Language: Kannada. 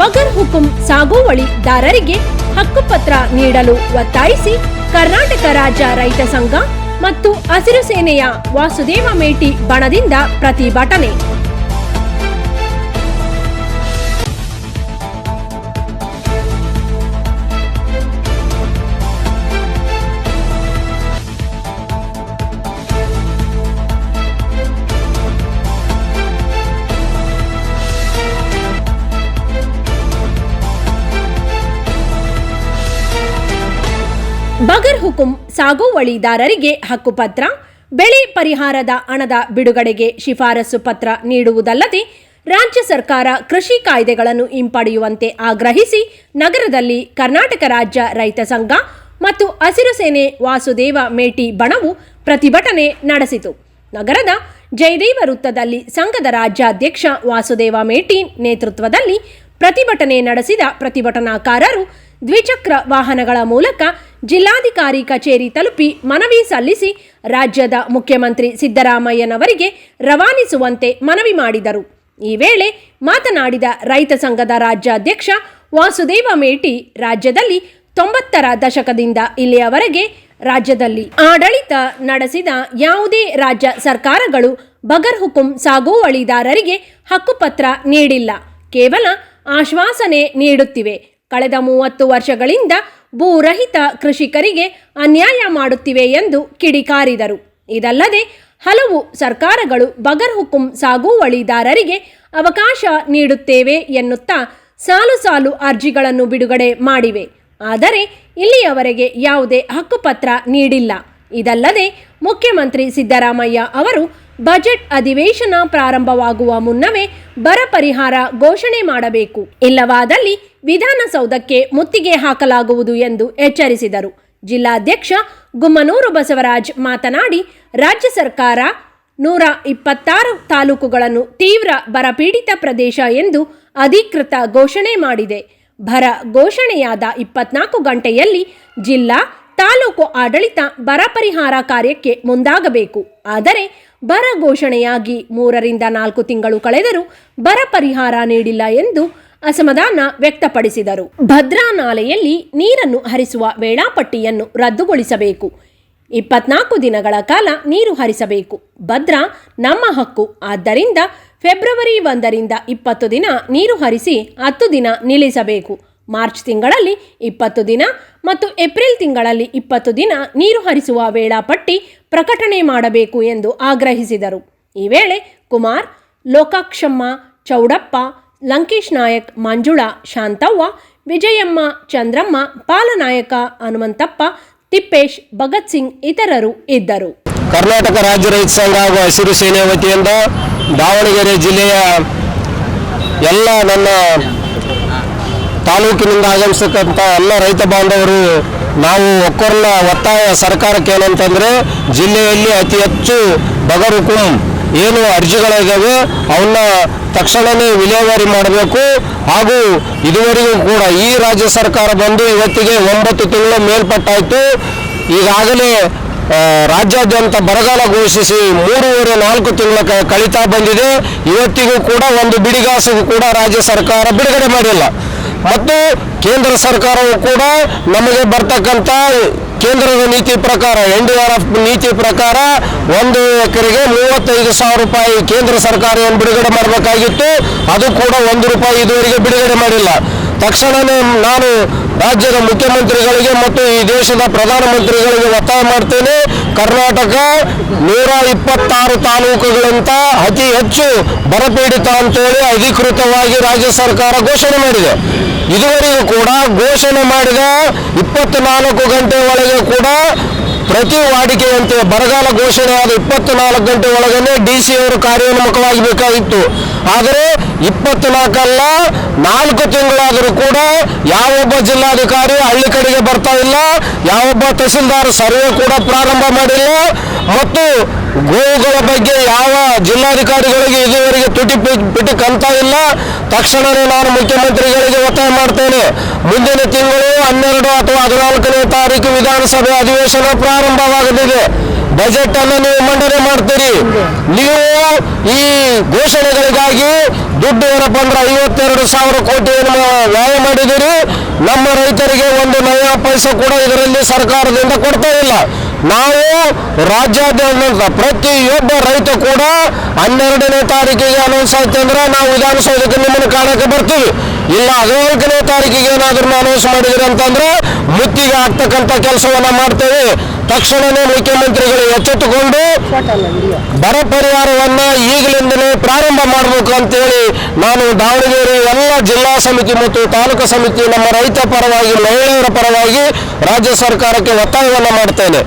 ಬಗರ್ ಹುಕುಂ ಸಾಗುವಳಿದಾರರಿಗೆ ಹಕ್ಕುಪತ್ರ ನೀಡಲು ಒತ್ತಾಯಿಸಿ ಕರ್ನಾಟಕ ರಾಜ್ಯ ರೈತ ಸಂಘ ಮತ್ತು ಹಸಿರು ಸೇನೆಯ ವಾಸುದೇವ ಮೇಟಿ ಬಣದಿಂದ ಪ್ರತಿಭಟನೆ. ಬಗರ್ ಹುಕುಂ ಸಾಗುವಳಿದಾರರಿಗೆ ಹಕ್ಕುಪತ್ರ ಬೆಳೆ ಪರಿಹಾರದ ಹಣದ ಬಿಡುಗಡೆಗೆ ಶಿಫಾರಸು ಪತ್ರ ನೀಡುವುದಲ್ಲದೆ ರಾಜ್ಯ ಸರ್ಕಾರ ಕೃಷಿ ಕಾಯ್ದೆಗಳನ್ನು ಹಿಂಪಡೆಯುವಂತೆ ಆಗ್ರಹಿಸಿ ನಗರದಲ್ಲಿ ಕರ್ನಾಟಕ ರಾಜ್ಯ ರೈತ ಸಂಘ ಮತ್ತು ಹಸಿರು ಸೇನೆ ವಾಸುದೇವ ಮೇಟಿ ಬಣವು ಪ್ರತಿಭಟನೆ ನಡೆಸಿತು. ನಗರದ ಜಯದೇವ ವೃತ್ತದಲ್ಲಿ ಸಂಘದ ರಾಜ್ಯಾಧ್ಯಕ್ಷ ವಾಸುದೇವ ಮೇಟಿ ನೇತೃತ್ವದಲ್ಲಿ ಪ್ರತಿಭಟನೆ ನಡೆಸಿದ ಪ್ರತಿಭಟನಾಕಾರರು ದ್ವಿಚಕ್ರ ವಾಹನಗಳ ಮೂಲಕ ಜಿಲ್ಲಾಧಿಕಾರಿ ಕಚೇರಿ ತಲುಪಿ ಮನವಿ ಸಲ್ಲಿಸಿ ರಾಜ್ಯದ ಮುಖ್ಯಮಂತ್ರಿ ಸಿದ್ದರಾಮಯ್ಯನವರಿಗೆ ರವಾನಿಸುವಂತೆ ಮನವಿ ಮಾಡಿದರು. ಈ ವೇಳೆ ಮಾತನಾಡಿದ ರೈತ ಸಂಘದ ರಾಜ್ಯಾಧ್ಯಕ್ಷ ವಾಸುದೇವ ಮೇಟಿ, ರಾಜ್ಯದಲ್ಲಿ ತೊಂಬತ್ತರ ದಶಕದಿಂದ ಇಲ್ಲಿಯವರೆಗೆ ರಾಜ್ಯದಲ್ಲಿ ಆಡಳಿತ ನಡೆಸಿದ ಯಾವುದೇ ರಾಜ್ಯ ಸರ್ಕಾರಗಳು ಬಗರ್ ಹುಕುಂ ಸಾಗುವಳಿದಾರರಿಗೆ ಹಕ್ಕುಪತ್ರ ನೀಡಿಲ್ಲ. ಕೇವಲ ಆಶ್ವಾಸನೆ ನೀಡುತ್ತಿವೆ. ಕಳೆದ ಮೂವತ್ತು ವರ್ಷಗಳಿಂದ ಭೂರಹಿತ ಕೃಷಿಕರಿಗೆ ಅನ್ಯಾಯ ಮಾಡುತ್ತಿವೆ ಎಂದು ಕಿಡಿಕಾರಿದರು. ಇದಲ್ಲದೆ, ಹಲವು ಸರ್ಕಾರಗಳು ಬಗರ್ ಹುಕುಂ ಸಾಗುವಳಿದಾರರಿಗೆ ಅವಕಾಶ ನೀಡುತ್ತೇವೆ ಎನ್ನುತ್ತಾ ಸಾಲು ಸಾಲು ಅರ್ಜಿಗಳನ್ನು ಬಿಡುಗಡೆ ಮಾಡಿವೆ. ಆದರೆ, ಇಲ್ಲಿಯವರೆಗೆ ಯಾವುದೇ ಹಕ್ಕುಪತ್ರ ನೀಡಿಲ್ಲ. ಇದಲ್ಲದೆ, ಮುಖ್ಯಮಂತ್ರಿ ಸಿದ್ದರಾಮಯ್ಯ ಅವರು ಬಜೆಟ್ ಅಧಿವೇಶನ ಪ್ರಾರಂಭವಾಗುವ ಮುನ್ನವೇ ಬರ ಪರಿಹಾರ ಘೋಷಣೆ ಮಾಡಬೇಕು. ಇಲ್ಲವಾದಲ್ಲಿ ವಿಧಾನಸೌಧಕ್ಕೆ ಮುತ್ತಿಗೆ ಹಾಕಲಾಗುವುದು ಎಂದು ಎಚ್ಚರಿಸಿದರು. ಜಿಲ್ಲಾಧ್ಯಕ್ಷ ಗುಮ್ಮನೂರು ಬಸವರಾಜ್ ಮಾತನಾಡಿ, ರಾಜ್ಯ ಸರ್ಕಾರ ನೂರ ಇಪ್ಪತ್ತಾರು ತಾಲೂಕುಗಳನ್ನು ತೀವ್ರ ಬರಪೀಡಿತ ಪ್ರದೇಶ ಎಂದು ಅಧಿಕೃತ ಘೋಷಣೆ ಮಾಡಿದೆ. ಬರ ಘೋಷಣೆಯಾದ ಇಪ್ಪತ್ನಾಲ್ಕು ಗಂಟೆಯಲ್ಲಿ ಜಿಲ್ಲಾ ತಾಲೂಕು ಆಡಳಿತ ಬರ ಪರಿಹಾರ ಕಾರ್ಯಕ್ಕೆ ಮುಂದಾಗಬೇಕು. ಆದರೆ ಬರ ಘೋಷಣೆಯಾಗಿ ಮೂರರಿಂದ ನಾಲ್ಕು ತಿಂಗಳು ಕಳೆದರೂ ಬರ ಪರಿಹಾರ ನೀಡಿಲ್ಲ ಎಂದು ಅಸಮಾಧಾನ ವ್ಯಕ್ತಪಡಿಸಿದರು. ಭದ್ರಾ ನಾಲೆಯಲ್ಲಿ ನೀರನ್ನು ಹರಿಸುವ ವೇಳಾಪಟ್ಟಿಯನ್ನು ರದ್ದುಗೊಳಿಸಬೇಕು. ಇಪ್ಪತ್ನಾಲ್ಕು ದಿನಗಳ ಕಾಲ ನೀರು ಹರಿಸಬೇಕು. ಭದ್ರಾ ನಮ್ಮ ಹಕ್ಕು. ಆದ್ದರಿಂದ ಫೆಬ್ರವರಿ ಒಂದರಿಂದ ಇಪ್ಪತ್ತು ದಿನ ನೀರು ಹರಿಸಿ ಹತ್ತು ದಿನ ನಿಲ್ಲಿಸಬೇಕು. ಮಾರ್ಚ್ ತಿಂಗಳಲ್ಲಿ ಇಪ್ಪತ್ತು ದಿನ ಮತ್ತು ಏಪ್ರಿಲ್ ತಿಂಗಳಲ್ಲಿ ಇಪ್ಪತ್ತು ದಿನ ನೀರು ಹರಿಸುವ ವೇಳಾಪಟ್ಟಿ ಪ್ರಕಟಣೆ ಮಾಡಬೇಕು ಎಂದು ಆಗ್ರಹಿಸಿದರು. ಈ ವೇಳೆ ಕುಮಾರ್, ಲೋಕಾಕ್ಷಮ್ಮ, ಚೌಡಪ್ಪ, ಲಂಕೇಶ್ ನಾಯಕ್, ಮಂಜುಳಾ, ಶಾಂತವ್ವ, ವಿಜಯಮ್ಮ, ಚಂದ್ರಮ್ಮ ಪಾಲನಾಯಕ ಹನುಮಂತಪ್ಪ, ತಿಪ್ಪೇಶ್, ಭಗತ್ ಸಿಂಗ್ ಇತರರು ಇದ್ದರು. ಕರ್ನಾಟಕ ರಾಜ್ಯ ರೈತ ಸಂಘ ಹಾಗೂ ಹಸಿರು ಸೇನೆ ವತಿಯಿಂದ ದಾವಣಗೆರೆ ಜಿಲ್ಲೆಯ ಎಲ್ಲ ನನ್ನ ತಾಲೂಕಿನಿಂದ ಆಗಮಿಸತಕ್ಕಂಥ ಎಲ್ಲ ರೈತ ಬಾಂಧವರು, ನಾವು ಒಕ್ಕೊರ್ಲ ಒತ್ತಾಯ ಸರ್ಕಾರಕ್ಕೆ ಏನಂತಂದರೆ ಜಿಲ್ಲೆಯಲ್ಲಿ ಅತಿ ಹೆಚ್ಚು ಬಗರ್ ಹುಕುಂ ಏನು ಅರ್ಜಿಗಳಿದ್ದಾವೆ ಅವನ್ನ ತಕ್ಷಣವೇ ವಿಲೇವಾರಿ ಮಾಡಬೇಕು. ಹಾಗೂ ಇದುವರೆಗೂ ಕೂಡ ಈ ರಾಜ್ಯ ಸರ್ಕಾರ ಬಂದು ಇವತ್ತಿಗೆ ಒಂಬತ್ತು ತಿಂಗಳ ಮೇಲ್ಪಟ್ಟಾಯಿತು. ಈಗಾಗಲೇ ರಾಜ್ಯಾದ್ಯಂತ ಬರಗಾಲ ಘೋಷಿಸಿ ಮೂರುವರೆ ನಾಲ್ಕು ತಿಂಗಳ ಕಳೀತಾ ಬಂದಿದೆ. ಇವತ್ತಿಗೂ ಕೂಡ ಒಂದು ಬಿಡಿಗಾಸಿಗೂ ಕೂಡ ರಾಜ್ಯ ಸರ್ಕಾರ ಬಿಡುಗಡೆ ಮಾಡಿಲ್ಲ. ಮತ್ತು ಕೇಂದ್ರ ಸರ್ಕಾರವು ಕೂಡ ನಮಗೆ ಬರ್ತಕ್ಕಂಥ ಕೇಂದ್ರದ ನೀತಿ ಪ್ರಕಾರ, ಎನ್ ಡಿ ಆರ್ ಎಫ್ ನೀತಿ ಪ್ರಕಾರ ಒಂದು ಎಕರೆಗೆ ಮೂವತ್ತೈದು ಸಾವಿರ ರೂಪಾಯಿ ಕೇಂದ್ರ ಸರ್ಕಾರ ಏನು ಬಿಡುಗಡೆ ಮಾಡಬೇಕಾಗಿತ್ತು, ಅದು ಕೂಡ ಒಂದು ರೂಪಾಯಿ ಇದುವರೆಗೆ ಬಿಡುಗಡೆ ಮಾಡಿಲ್ಲ. ತಕ್ಷಣವೇ ನಾನು ರಾಜ್ಯದ ಮುಖ್ಯಮಂತ್ರಿಗಳಿಗೆ ಮತ್ತು ಈ ದೇಶದ ಪ್ರಧಾನಮಂತ್ರಿಗಳಿಗೆ ಒತ್ತಾಯ ಮಾಡ್ತೇನೆ. ಕರ್ನಾಟಕ ನೂರ ಇಪ್ಪತ್ತಾರು ತಾಲೂಕುಗಳಂತ ಅತಿ ಹೆಚ್ಚು ಬರಪೀಡಿತ ಅಂತೇಳಿ ಅಧಿಕೃತವಾಗಿ ರಾಜ್ಯ ಸರ್ಕಾರ ಘೋಷಣೆ ಮಾಡಿದೆ. ಇದುವರೆಗೂ ಕೂಡ ಘೋಷಣೆ ಮಾಡಿದ ಇಪ್ಪತ್ನಾಲ್ಕು ಗಂಟೆ ಒಳಗೆ ಕೂಡ ಪ್ರತಿ ವಾಡಿಕೆಯಂತೆ ಬರಗಾಲ ಘೋಷಣೆಯಾದ ಇಪ್ಪತ್ನಾಲ್ಕು ಗಂಟೆ ಒಳಗನೆ ಡಿ ಸಿ ಅವರು ಕಾರ್ಯೋನ್ಮುಖವಾಗಬೇಕಾಗಿತ್ತು ಆದರೆ ಇಪ್ಪತ್ನಾಲ್ಕಲ್ಲ ನಾಲ್ಕು ತಿಂಗಳಾದರೂ ಕೂಡ ಯಾವೊಬ್ಬ ಜಿಲ್ಲಾಧಿಕಾರಿ ಹಳ್ಳಿ ಕಡೆಗೆ ಬರ್ತಾ ಇಲ್ಲ ಯಾವೊಬ್ಬ ತಹಸೀಲ್ದಾರ್ ಸರ್ವೆ ಕೂಡ ಪ್ರಾರಂಭ ಮಾಡಿಲ್ಲ, ಮತ್ತು ಗೋವುಗಳ ಬಗ್ಗೆ ಯಾವ ಜಿಲ್ಲಾಧಿಕಾರಿಗಳಿಗೆ ಇದುವರೆಗೆ ತುಟಿ ಪಿಟಿ ಕಂತ ಇಲ್ಲ ತಕ್ಷಣವೇ ನಾನು ಮುಖ್ಯಮಂತ್ರಿಗಳಿಗೆ ಒತ್ತಾಯ ಮಾಡ್ತೇನೆ. ಮುಂದಿನ ತಿಂಗಳು ಹನ್ನೆರಡು ಅಥವಾ ಹದಿನಾಲ್ಕನೇ ತಾರೀಕು ವಿಧಾನಸಭೆ ಅಧಿವೇಶನ ಪ್ರಾರಂಭವಾಗಲಿದೆ. ಬಜೆಟ್ ಅನ್ನು ನೀವು ಮಂಡನೆ ಮಾಡ್ತೀರಿ. ನೀವು ಈ ಘೋಷಣೆಗಳಿಗಾಗಿ ದುಡ್ಡು ಏನಪ್ಪ ಅಂದ್ರೆ ಐವತ್ತೆರಡು ಸಾವಿರ ಕೋಟಿಯನ್ನು ವ್ಯಯ ಮಾಡಿದಿರಿ ನಮ್ಮ ರೈತರಿಗೆ ಒಂದು ನಯ ಪೈಸೆ ಕೂಡ ಇದರಲ್ಲಿ ಸರ್ಕಾರದಿಂದ ಕೊಡ್ತಾ ಇಲ್ಲ. ನಾವು ರಾಜ್ಯಾದ್ಯಂತ ಪ್ರತಿಯೊಬ್ಬ ರೈತ ಕೂಡ ಹನ್ನೆರಡನೇ ತಾರೀಕಿಗೆ ಅನೌನ್ಸ್ ಆಯ್ತು ಅಂದ್ರೆ ನಾವು ವಿಧಾನಸೌಧಕ್ಕೆ ನಿಮ್ಮನ್ನು ಕಾಣಕ್ಕೆ ಬರ್ತೀವಿ. ಇಲ್ಲ, ಹದಿನಾಲ್ಕನೇ ತಾರೀಕಿಗೆ ಏನಾದ್ರೂ ಅನೌನ್ಸ್ ಮಾಡಿದ್ರಿ ಅಂತಂದ್ರೆ ಮುತ್ತಿಗೆ ಆಗ್ತಕ್ಕಂಥ ಕೆಲಸವನ್ನ ಮಾಡ್ತೇವೆ. ತಕ್ಷಣವೇ ಮುಖ್ಯಮಂತ್ರಿಗಳು ಎಚ್ಚೆತ್ತುಕೊಂಡು ಬರ ಪರಿಹಾರವನ್ನು ಈಗಲಿಂದಲೇ ಪ್ರಾರಂಭ ಮಾಡಬೇಕು ಅಂತೇಳಿ ನಾನು ದಾವಣಗೆರೆ ಎಲ್ಲ ಜಿಲ್ಲಾ ಸಮಿತಿ ಮತ್ತು ತಾಲೂಕು ಸಮಿತಿ ನಮ್ಮ ರೈತ ಪರವಾಗಿ, ಮಹಿಳೆಯರ ಪರವಾಗಿ ರಾಜ್ಯ ಸರ್ಕಾರಕ್ಕೆ ಒತ್ತಾಯವನ್ನು ಮಾಡ್ತೇನೆ.